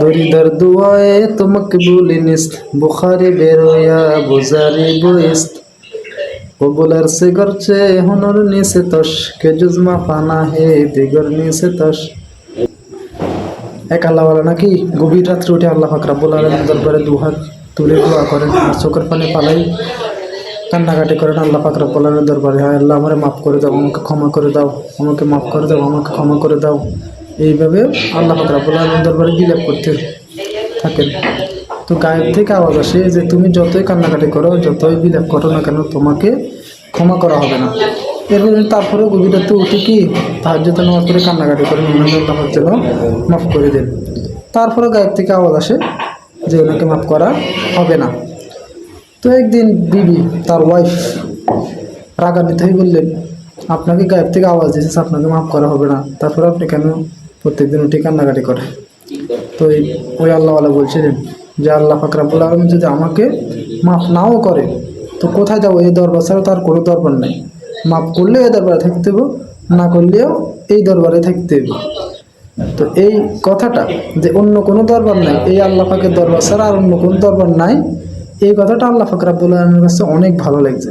হরিদার দুয়ায়ে তোমাকে বলি বুখারি বেরোয়া বুজারি বইস্ত কবুলার সে করছে হুনর নিসে তস। কে জুজমা পানা হে, দিগর নিসে তস। এক আল্লাহ বলে নাকি? গভীর রাত্রে উঠে আল্লাহ ফাকরা বলার দরবারে দুহাত তুলে দোয়া করেন। আর চোখের পানি পালাই কান্নাকাটি করেন আল্লাহ ফাকরা বলার দরবারে। হ্যাঁ আল্লাহ, আমারে মাফ করে দাও, আমাকে ক্ষমা করে দাও, আমাকে মাফ করে দাও, আমাকে ক্ষমা করে দাও। এইভাবে আল্লাহ ফাকরা বলার দরবারে বিলাপ করতে থাকেন। তো গায়েব থেকে আওয়াজ আসে যে তুমি যতই কান্নাকাটি করো, যতই বিলাপ করো না কেন, তোমাকে ক্ষমা করা হবে না। এরপরে তারপরে গভীর রাতে উঠে কি? তার জন্য নামাজ পড়ে কান্নাকাটি করে মনে আল্লাহ যেন মাফ করে দেন। তারপরে গায়েব থেকে আওয়াজ আসে যে ওনাকে মাফ করা হবে না। তো একদিন বিবি, তার ওয়াইফ রাগান্বিত হয়ে বললেন, আপনাকে গায়েব থেকে আওয়াজ দিয়েছে আপনাকে মাফ করা হবে না। তারপরে আপনি কেন প্রত্যেকদিন উঠে কান্নাকাটি করে। তো ওই আল্লাহওয়ালা বলছিলেন যে, আল্লাহ ফাকরাবুল আলম যদি আমাকে মাফ নাও করে, তো কোথায় যাব? এই দরবার ছাড়া তার কোনো দরবার নেই। মাফ করলে এই দরবারে থাকতে হবে না করলেও এই দরবারে থাকতে হবে তো এই কথাটা যে অন্য কোনো দরবার নাই, এই আল্লাহ ফাঁকের দরবার ছাড়া আর অন্য কোনো দরবার নাই, এই কথাটা আল্লাহ ফাকরাবুল আলমের কাছে অনেক ভালো লাগছে।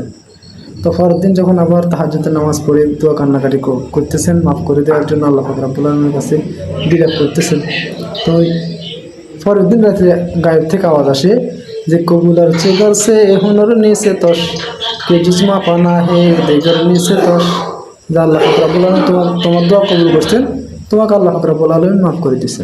তো পরের দিন যখন আবার তাহাজুদের নামাজ পড়ে দোয়া কান্নাকাটি করতেছেন, মাফ করে দেওয়ার জন্য আল্লাহ ফাকরাবুল আলমের কাছে ডিরেক্ট করতেছেন। তো পরের দিন রাতে গায়েব থেকে আওয়াজ আসে যে কবুলার চেগার সে হুনর নিচে তস কে জুসমা পানা হে দেগর নিচে তস। যা আল্লাহ ফাকরাবুল তোমার তোমার দোয়া কবুল করছেন, তোমাকে আল্লাহ ফাকরাবুল আলম মাফ করে দিচ্ছেন